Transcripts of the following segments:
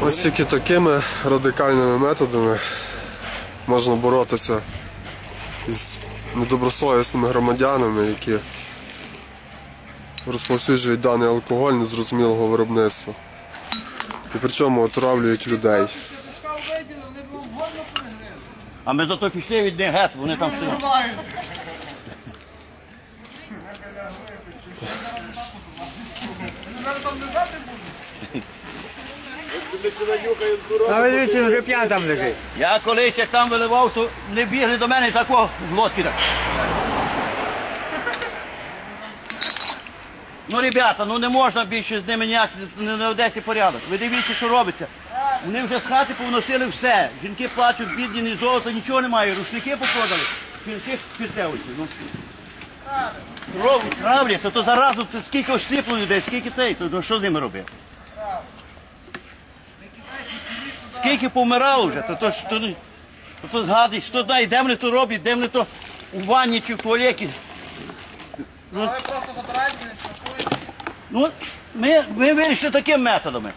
Ось тільки такими радикальними методами можна боротися із недобросовісними громадянами, які розповсюджують даний алкоголь незрозумілого виробництва. І причому отравлюють людей. Вони. А ми зато пішли від них гет, вони там стоять. Зараз там не дати будуть. А ви дивіться, вже п'ян там лежить. Я колись як там виливав, то не бігли до мене тако в так. Ну, ребята, ну не можна більше з ними ніяк не наведеться порядок. Ви дивіться, що робиться. Вони вже з хати повносили все. Жінки плачуть, бідні, ні золота, нічого немає. Рушники попродали. Жінки. Ну. Кров, травлять, то, то заразу це скільки осліпло людей, скільки тей, то, то що з ними робити? Скільки помирало вже, то, то, то, то, то згадуєш, хто знає, де вони то роблять, де вони то у ванні чи в туалеті. А ви просто забираєте, не штрафуєте. Ну, ми, ми вирішили такими методами.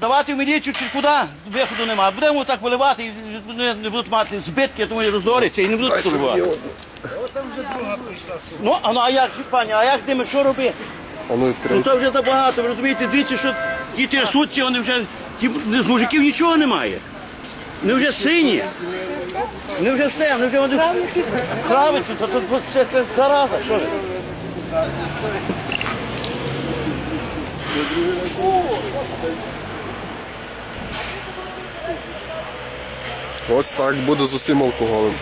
Давати в міліцію чи куди, виходу немає. Будемо так виливати, і не, не будуть мати збитки, тому і роздоряться і не будуть турбувати. Ну, а, ну, а як, же, пані, а як з ними що робити? А ну Ну то вже забагато, ви розумієте, дивіться, що ті трясуться, вони вже, ті, з мужиків нічого немає. Вони вже сині. Вони вже все, вони вже вони кравиться, то, то, то, це, це зараза, що ви? Ось так буде з усім алкоголем.